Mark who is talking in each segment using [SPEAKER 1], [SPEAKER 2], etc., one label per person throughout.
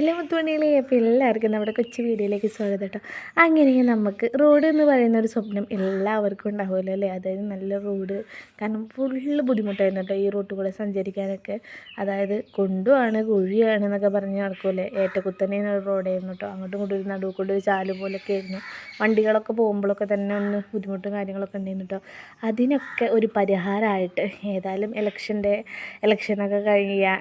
[SPEAKER 1] എല്ലാ മുത്തുമണിയിലെ അപ്പോൾ എല്ലാവർക്കും നമ്മുടെ കൊച്ചു വീഡിയോയിലേക്ക് സ്വാഗതം കേട്ടോ. അങ്ങനെ നമുക്ക് റോഡ് എന്ന് പറയുന്ന ഒരു സ്വപ്നം എല്ലാവർക്കും ഉണ്ടാവുമല്ലോ അല്ലേ? അതായത് നല്ല റോഡ് കാരണം ഫുള്ള് ബുദ്ധിമുട്ടായിരുന്നു കേട്ടോ ഈ റോഡ് കൂടെ സഞ്ചരിക്കാനൊക്കെ. അതായത് കൊണ്ടുമാണ് കുഴിയാണ് എന്നൊക്കെ പറഞ്ഞ് നടക്കുമല്ലേ? ഏറ്റക്കുത്തനെ റോഡായിരുന്നു കേട്ടോ. അങ്ങോട്ടും ഇങ്ങോട്ടും ഒരു നടുവ് കൊണ്ട് ഒരു ചാൽ പോലൊക്കെ ആയിരുന്നു. വണ്ടികളൊക്കെ പോകുമ്പോഴൊക്കെ തന്നെ ഒന്ന് ബുദ്ധിമുട്ടും കാര്യങ്ങളൊക്കെ ഉണ്ടായിരുന്നു കേട്ടോ. അതിനൊക്കെ ഒരു പരിഹാരമായിട്ട് ഏതായാലും ഇലക്ഷന്റെ ഇലക്ഷനൊക്കെ കഴിയാൻ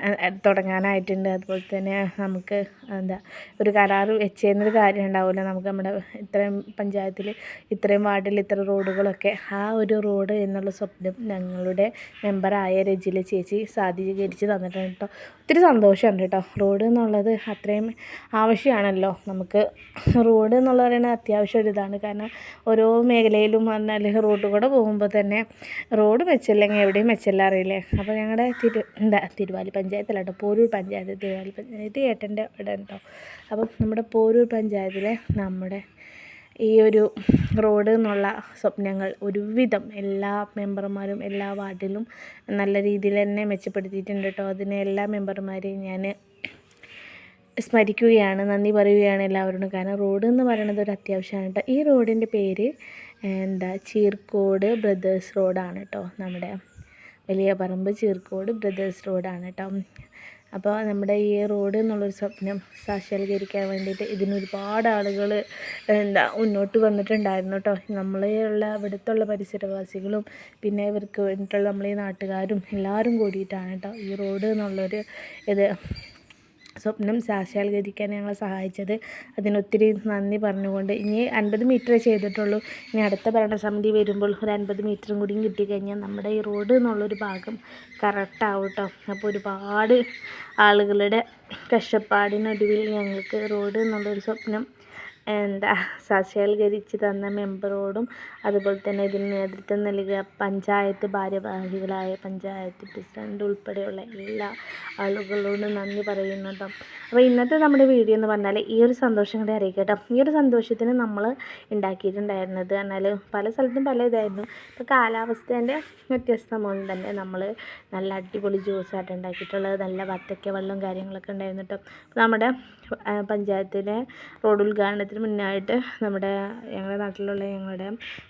[SPEAKER 1] തുടങ്ങാനായിട്ടുണ്ട്. അതുപോലെ തന്നെ നമുക്ക് എന്താ ഒരു കരാർ വെച്ചേന്നൊരു കാര്യം ഉണ്ടാവില്ല നമുക്ക് നമ്മുടെ ഇത്രയും പഞ്ചായത്തിൽ ഇത്രയും വാർഡിൽ ഇത്ര റോഡുകളൊക്കെ ആ ഒരു റോഡ് എന്നുള്ള സ്വപ്നം ഞങ്ങളുടെ മെമ്പറായ രജില ചേച്ചി സാധീകരിച്ച് തന്നിട്ടുണ്ട് കേട്ടോ. ഒത്തിരി സന്തോഷമുണ്ട് കേട്ടോ. റോഡ് എന്നുള്ളത് അത്രയും ആവശ്യമാണല്ലോ. നമുക്ക് റോഡ് എന്നുള്ള പറയുന്നത് അത്യാവശ്യം ഒരു ഇതാണ്. കാരണം ഓരോ മേഖലയിലും പറഞ്ഞാൽ റോഡ് കൂടെ പോകുമ്പോൾ തന്നെ റോഡ് വെച്ചില്ലെങ്കിൽ എവിടെയും മെച്ചല്ല അറിയില്ലേ? അപ്പോൾ ഞങ്ങളുടെ തിരു എന്താ തിരുവാലി പഞ്ചായത്തിലാണ് കേട്ടോ പോരൂർ പഞ്ചായത്ത് തിരുവാലി പഞ്ചായത്ത് ഏട്ടന്റെ ഇവിടെ കേട്ടോ. അപ്പം നമ്മുടെ പോരൂർ പഞ്ചായത്തിലെ നമ്മുടെ ഈ ഒരു റോഡ് എന്നുള്ള സ്വപ്നങ്ങൾ ഒരുവിധം എല്ലാ മെമ്പർമാരും എല്ലാ വാർഡിലും നല്ല രീതിയിൽ തന്നെ മെച്ചപ്പെടുത്തിയിട്ടുണ്ട് കേട്ടോ. അതിനെ എല്ലാ മെമ്പർമാരെയും ഞാൻ സ്മരിക്കുകയാണ് നന്ദി പറയുകയാണ് എല്ലാവരോടും. കാരണം റോഡ് എന്ന് പറയുന്നത് ഒരു അത്യാവശ്യമാണ് കേട്ടോ. ഈ റോഡിന്റെ പേര് എന്താ ചീർക്കോട് ബ്രദേഴ്സ് റോഡാണ് കേട്ടോ. നമ്മുടെ വലിയ പറമ്പ് ചീർക്കോട് ബ്രദേഴ്സ് റോഡാണ് കേട്ടോ. അപ്പോൾ നമ്മുടെ ഈ റോഡ് എന്നുള്ളൊരു സ്വപ്നം സാക്ഷാത്കരിക്കാൻ വേണ്ടിയിട്ട് ഇതിനൊരുപാട് ആളുകൾ എന്താ മുന്നോട്ട് വന്നിട്ടുണ്ടായിരുന്നു കേട്ടോ. നമ്മളെയുള്ള ഇവിടുത്തുള്ള പരിസരവാസികളും പിന്നെ ഇവർക്ക് വേണ്ടിയിട്ടുള്ള നമ്മളീ നാട്ടുകാരും എല്ലാവരും കൂടിയിട്ടാണ് കേട്ടോ ഈ റോഡ് എന്നുള്ളൊരു ഇത് സ്വപ്നം സാക്ഷാത്കരിക്കാൻ ഞങ്ങളെ സഹായിച്ചത്. അതിനൊത്തിരി നന്ദി പറഞ്ഞുകൊണ്ട് ഇനി അൻപത് മീറ്ററേ ചെയ്തിട്ടുള്ളൂ. ഇനി അടുത്ത ഭരണസമിതി വരുമ്പോൾ ഒരു അൻപത് മീറ്ററും കൂടിയും കിട്ടിക്കഴിഞ്ഞാൽ നമ്മുടെ ഈ റോഡ് എന്നുള്ളൊരു ഭാഗം കറക്റ്റാവും കേട്ടോ അപ്പോൾ ഒരുപാട് ആളുകളുടെ കഷ്ടപ്പാടിനൊടുവിൽ ഞങ്ങൾക്ക് റോഡ് എന്നുള്ളൊരു സ്വപ്നം എന്താ സാക്ഷാത്കരിച്ച് തന്ന മെമ്പറോടും അതുപോലെ തന്നെ ഇതിന് നേതൃത്വം നൽകിയ പഞ്ചായത്ത് ഭാരവാഹികളായ പഞ്ചായത്ത് പ്രസിഡന്റ് ഉൾപ്പെടെയുള്ള എല്ലാ ആളുകളോടും നന്ദി പറയുന്നു കേട്ടോ. അപ്പോൾ ഇന്നത്തെ നമ്മുടെ വീഡിയോ എന്ന് പറഞ്ഞാൽ ഈ ഒരു സന്തോഷം കൂടെ അറിയിക്കട്ടോ കേട്ടോ. ഈ ഒരു സന്തോഷത്തിന് നമ്മൾ ഉണ്ടാക്കിയിട്ടുണ്ടായിരുന്നത് എന്നാൽ പല സ്ഥലത്തും പല ഇതായിരുന്നു. ഇപ്പോൾ കാലാവസ്ഥേന്റെ വ്യത്യസ്തം മൂലം തന്നെ നമ്മൾ നല്ല അടിപൊളി ജ്യൂസായിട്ട് ഉണ്ടാക്കിയിട്ടുള്ളത് നല്ല വത്തക്ക വെള്ളം കാര്യങ്ങളൊക്കെ ഉണ്ടായിരുന്നു കേട്ടോ. നമ്മുടെ പഞ്ചായത്തിലെ റോഡ് ഉദ്ഘാടനത്തിന് മുന്നായിട്ട് നമ്മുടെ ഞങ്ങളുടെ നാട്ടിലുള്ള ഞങ്ങളുടെ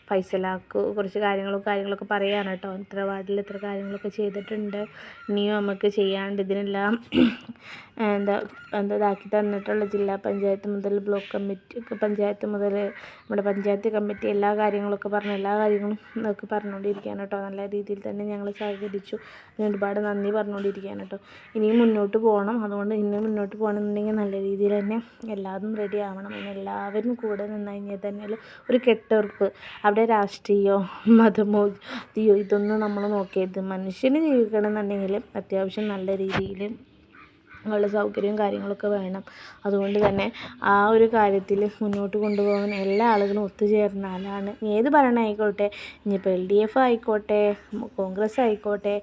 [SPEAKER 1] ഫൈസലാക്ക് കുറച്ച് കാര്യങ്ങളും കാര്യങ്ങളൊക്കെ പറയുകയാണ് കേട്ടോ. ഇത്ര വാർഡിൽ ഇത്ര കാര്യങ്ങളൊക്കെ ചെയ്തിട്ടുണ്ട്. ഇനിയും നമുക്ക് ചെയ്യാണ്ട് ഇതിനെല്ലാം എന്താ എന്താ ഇതാക്കി തന്നിട്ടുള്ള ജില്ലാ പഞ്ചായത്ത് മുതൽ ബ്ലോക്ക് കമ്മിറ്റി പഞ്ചായത്ത് മുതൽ നമ്മുടെ പഞ്ചായത്ത് കമ്മിറ്റി എല്ലാ കാര്യങ്ങളൊക്കെ പറഞ്ഞു എല്ലാ കാര്യങ്ങളും ഒക്കെ പറഞ്ഞുകൊണ്ടിരിക്കുകയാണ് കേട്ടോ. നല്ല രീതിയിൽ തന്നെ ഞങ്ങൾ സഹകരിച്ചു. അതിന് ഒരുപാട് നന്ദി പറഞ്ഞുകൊണ്ടിരിക്കുകയാണ് കേട്ടോ. ഇനിയും മുന്നോട്ട് പോകണം. അതുകൊണ്ട് ഇനിയും മുന്നോട്ട് പോകണമെന്നുണ്ടെങ്കിൽ നല്ല രീതിയിൽ തന്നെ എല്ലാതും റെഡി ആവണം. അതിന് എല്ലാവരും കൂടെ നിന്ന് കഴിഞ്ഞാൽ തന്നെ ഒരു കെട്ടുറപ്പ്. അവിടെ രാഷ്ട്രീയമോ മതമോ ഇതൊന്നും നമ്മൾ നോക്കരുത്. മനുഷ്യന് ജീവിക്കണം എന്നുണ്ടെങ്കിൽ അത്യാവശ്യം നല്ല രീതിയിൽ ഉള്ള സൗകര്യവും കാര്യങ്ങളൊക്കെ വേണം. അതുകൊണ്ട് തന്നെ ആ ഒരു കാര്യത്തിൽ മുന്നോട്ട് കൊണ്ടുപോകാൻ എല്ലാ ആളുകളും ഒത്തുചേർന്നാലാണ് ഏത് ഭരണം ആയിക്കോട്ടെ ഇനിയിപ്പോൾ എൽ ഡി എഫ് ആയിക്കോട്ടെ കോൺഗ്രസ് ആയിക്കോട്ടെ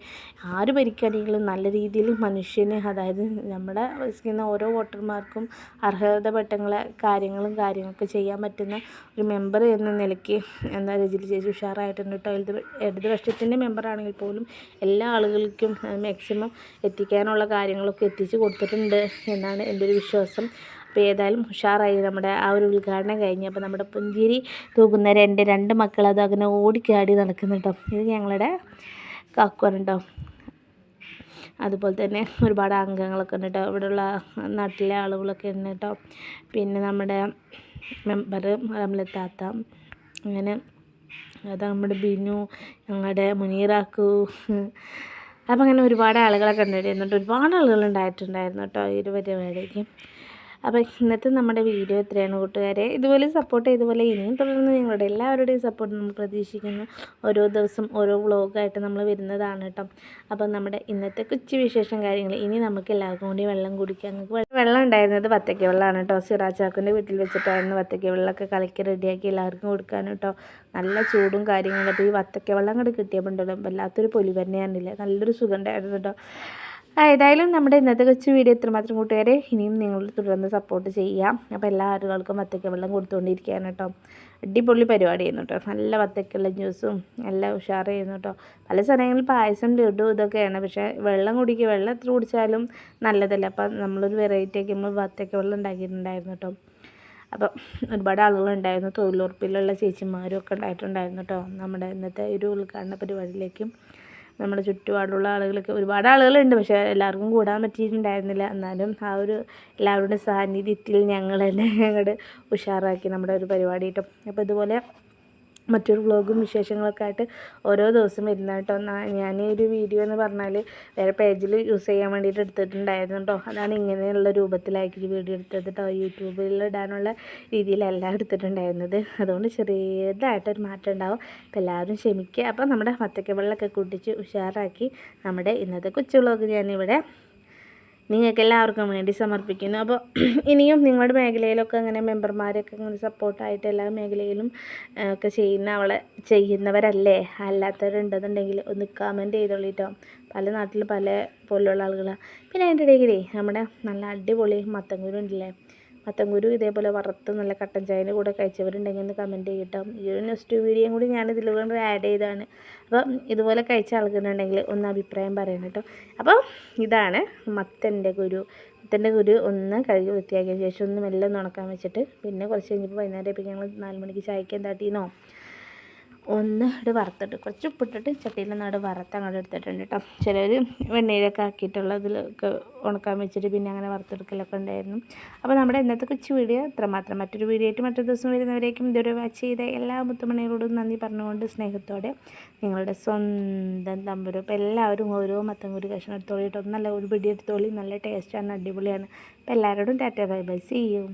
[SPEAKER 1] ആര് ഭരിക്കുകയാണെങ്കിലും നല്ല രീതിയിൽ മനുഷ്യന് അതായത് നമ്മുടെ വസിക്കുന്ന ഓരോ വോട്ടർമാർക്കും അർഹതപ്പെട്ടങ്ങളെ കാര്യങ്ങളും കാര്യങ്ങളൊക്കെ ചെയ്യാൻ പറ്റുന്ന ഒരു മെമ്പർ എന്ന നിലയ്ക്ക് എന്താ രജിൽ ചേച്ചി ഉഷാറായിട്ടുണ്ട് കേട്ടോ. ഇടത് ഇടതുപക്ഷത്തിന്റെ മെമ്പറാണെങ്കിൽ പോലും എല്ലാ ആളുകൾക്കും മാക്സിമം എത്തിക്കാനുള്ള കാര്യങ്ങളൊക്കെ എത്തിച്ച് കൊടുത്തിട്ടുണ്ട് എന്നാണ് എന്റെ ഒരു വിശ്വാസം. അപ്പോൾ ഏതായാലും ഉഷാറായി നമ്മുടെ ആ ഒരു ഉദ്ഘാടനം കഴിഞ്ഞ് അപ്പോൾ നമ്മുടെ പുഞ്ചിരി തൂകുന്ന എന്റെ രണ്ട് മക്കൾ അത് അങ്ങനെ ഓടിക്കാടി നടക്കുന്നുണ്ടോ ഇത് ഞങ്ങളുടെ കാക്കുവാനുണ്ടോ അതുപോലെ തന്നെ ഒരുപാട് അംഗങ്ങളൊക്കെ ഉണ്ട് കേട്ടോ. ഇവിടെയുള്ള നാട്ടിലെ ആളുകളൊക്കെ ഉണ്ട് കേട്ടോ. പിന്നെ നമ്മുടെ മെമ്പർ നമ്മളെ താത്ത അങ്ങനെ അത് നമ്മുടെ ബിനു ഞങ്ങളുടെ മുനീറാക്കു അപ്പം അങ്ങനെ ഒരുപാട് ആളുകളെ ഉണ്ടായിരുന്നു ഒരുപാട് ആളുകൾ ഉണ്ടായിട്ടുണ്ടായിരുന്നു കേട്ടോ ഈ ഒരു പരിപാടിക്ക് അപ്പോൾ ഇന്നത്തെ നമ്മുടെ വീഡിയോ എത്രയാണ് കൂട്ടുകാരെ. ഇതുപോലെ സപ്പോർട്ട് ഇതുപോലെ ഇനിയും തുടർന്ന് നിങ്ങളുടെ എല്ലാവരുടെയും സപ്പോർട്ട് നമ്മൾ പ്രതീക്ഷിക്കുന്നു. ഓരോ ദിവസം ഓരോ വ്ളോഗായിട്ട് നമ്മൾ വരുന്നതാണ് കേട്ടോ. അപ്പോൾ നമ്മുടെ ഇന്നത്തെ കൊച്ചു വിശേഷം കാര്യങ്ങൾ. ഇനി നമുക്ക് എല്ലാവർക്കും കൂടി വെള്ളം കുടിക്കാൻ നമുക്ക് വെള്ളം ഉണ്ടായിരുന്നത് വത്തക്ക വെള്ളമാണ് കേട്ടോ. സിറാച്ചാക്കിന്റെ വീട്ടിൽ വെച്ചിട്ടായിരുന്നു വത്തക്ക വെള്ളമൊക്കെ കലക്കി റെഡിയാക്കി എല്ലാവർക്കും കൊടുക്കാൻ കേട്ടോ. നല്ല ചൂടും കാര്യങ്ങളും. അപ്പോൾ ഈ വത്തക്ക വെള്ളം കൂടെ കിട്ടിയപ്പോൾ ഉണ്ടല്ലോ വല്ലാത്തൊരു പൊലി തന്നെയായിരുന്നില്ല നല്ലൊരു സുഖം ഉണ്ടായിരുന്നു കേട്ടോ. ഏതായാലും നമ്മുടെ ഇന്നത്തെ കൊച്ചു വീഡിയോ ഇത്രമാത്രം കൂട്ടുകാരെ ഇനിയും നിങ്ങൾ തുടർന്ന് സപ്പോർട്ട് ചെയ്യാം. അപ്പോൾ എല്ലാ ആളുകൾക്കും വത്തക്ക വെള്ളം കൊടുത്തുകൊണ്ടിരിക്കുകയാണ് കേട്ടോ. അടിപൊളി പരിപാടി ചെയ്യുന്നു കേട്ടോ. നല്ല വത്തക്കുള്ള ജ്യൂസും എല്ലാം ഉഷാറായിരുന്നു കേട്ടോ. പല സ്ഥലങ്ങളിൽ പായസം ലഡു ഇതൊക്കെയാണ്. പക്ഷേ വെള്ളം കുടിക്കുക വെള്ളം എത്ര കുടിച്ചാലും നല്ലതല്ല. അപ്പം നമ്മളൊരു വെറൈറ്റി ഒക്കെ നമ്മൾ വത്തക്ക വെള്ളം ഉണ്ടാക്കിയിട്ടുണ്ടായിരുന്നു കേട്ടോ. അപ്പം ഒരുപാട് ആളുകളുണ്ടായിരുന്നു. തൊഴിലുറപ്പിലുള്ള ചേച്ചിമാരും ഒക്കെ ഉണ്ടായിട്ടുണ്ടായിരുന്നു കേട്ടോ. നമ്മുടെ ഇന്നത്തെ ഒരു ഉദ്ഘാടന പരിപാടിയിലേക്കും നമ്മുടെ ചുറ്റുപാടുള്ള ആളുകളൊക്കെ ഒരുപാട് ആളുകളുണ്ട്. പക്ഷേ എല്ലാവർക്കും കൂടാൻ പറ്റിയിട്ടുണ്ടായിരുന്നില്ല. എന്നാലും ആ ഒരു എല്ലാവരുടെയും സാന്നിധ്യത്തിൽ ഞങ്ങൾ തന്നെ ഉഷാറാക്കി നമ്മുടെ ഒരു പരിപാടി കേട്ടോ അപ്പോൾ ഇതുപോലെ മറ്റൊരു വ്ളോഗും വിശേഷങ്ങളൊക്കെ ആയിട്ട് ഓരോ ദിവസം വരുന്ന കേട്ടോ. ഞാൻ ഒരു വീഡിയോ എന്ന് പറഞ്ഞാൽ വേറെ പേജിൽ യൂസ് ചെയ്യാൻ വേണ്ടിയിട്ട് എടുത്തിട്ടുണ്ടായിരുന്നു കേട്ടോ. അതാണ് ഇങ്ങനെയുള്ള രൂപത്തിലാക്കി വീഡിയോ എടുത്തത് കേട്ടോ. യൂട്യൂബിൽ ഇടാനുള്ള രീതിയിലല്ല എടുത്തിട്ടുണ്ടായിരുന്നത്. അതുകൊണ്ട് ചെറിയതായിട്ടൊരു മാറ്റം ഉണ്ടാവും. അപ്പോൾ എല്ലാവരും ക്ഷമിക്കുക അപ്പോൾ നമ്മുടെ മത്തക്ക വെള്ളമൊക്കെ കുട്ടിച്ച് ഉഷാറാക്കി നമ്മുടെ ഇന്നത്തെ കൊച്ചു വ്ളോഗ് ഞാനിവിടെ നിങ്ങൾക്ക് എല്ലാവർക്കും വേണ്ടി സമർപ്പിക്കുന്നു. അപ്പോൾ ഇനിയും നിങ്ങളുടെ മേഖലയിലൊക്കെ അങ്ങനെ മെമ്പർമാരൊക്കെ അങ്ങനെ സപ്പോർട്ടായിട്ട് എല്ലാ മേഖലയിലും ഒക്കെ ചെയ്യുന്ന അവളെ ചെയ്യുന്നവരല്ലേ? അല്ലാത്തവരുണ്ടെന്നുണ്ടെങ്കിൽ ഒന്ന് കമന്റ് ചെയ്തോളിട്ടോ പല നാട്ടിൽ പല പോലുള്ള ആളുകളാണ് പിന്നെ അതിന്റെ ഇടയിൽ നമ്മുടെ നല്ല അടിപൊളി മത്തങ്കുരു ഉണ്ടല്ലേ മത്തങ്കുരു ഇതേപോലെ വറുത്ത് നല്ല കട്ടൻ ചായന്റെ കൂടെ കഴിച്ചവരുണ്ടെങ്കിൽ ഒന്ന് കമന്റ് ചെയ്യട്ടോ. ഈ ഒരു നെക്സ്റ്റ് വീഡിയോയും കൂടി ഞാൻ ഇതിൽ കൊണ്ട് ആഡ് ചെയ്താണ്. അപ്പം ഇതുപോലെ കഴിച്ച ആൾക്കുന്നുണ്ടെങ്കിൽ ഒന്ന് അഭിപ്രായം പറയണം കേട്ടോ അപ്പോൾ ഇതാണ് മത്തന്റെ കുരു. മത്തന്റെ കുരു ഒന്ന് കഴുകി വൃത്തിയാക്കിയ ശേഷം ഒന്ന് മെല്ലെ ഒന്ന് ഉണക്കാൻ വെച്ചിട്ട് പിന്നെ കുറച്ച് കഴിഞ്ഞപ്പോൾ വൈകുന്നേരം ഇപ്പം ഞങ്ങൾ നാല് മണിക്ക് ചായക്ക് എന്താട്ടീനോ ഒന്ന് ഇട് വറുത്തിട്ട് കുറച്ച് ഉപ്പിട്ടിട്ട് ചട്ടിയിൽ നിന്ന് അവിടെ വറുത്ത് അങ്ങോട്ട് എടുത്തിട്ടുണ്ട് കേട്ടോ. ചിലർ വെണ്ണയിലൊക്കെ ആക്കിയിട്ടുള്ള ഇതിലൊക്കെ ഉണക്കാൻ വെച്ചിട്ട് പിന്നെ അങ്ങനെ വറുത്തെടുക്കലൊക്കെ ഉണ്ടായിരുന്നു. അപ്പോൾ നമ്മുടെ ഇന്നത്തെ കൊച്ചു വീഡിയോ അത്രമാത്രം. മറ്റൊരു വീഡിയോ ആയിട്ട് മറ്റൊരു ദിവസം വരുന്നവരേക്കും ഇതൊരു വാച്ച് ചെയ്ത എല്ലാ മുത്തുമണികളോടും നന്ദി പറഞ്ഞുകൊണ്ട് സ്നേഹത്തോടെ നിങ്ങളുടെ സ്വന്തം തമ്പുരും. അപ്പോൾ എല്ലാവരും ഓരോ മത്തം ഒരു കഷ്ണം എടുത്തോളി കേട്ടോ. നല്ല ഒരു പിടി എടുത്തോളി. നല്ല ടേസ്റ്റാണ് അടിപൊളിയാണ്. അപ്പോൾ എല്ലാവരോടും tata bye bye. See you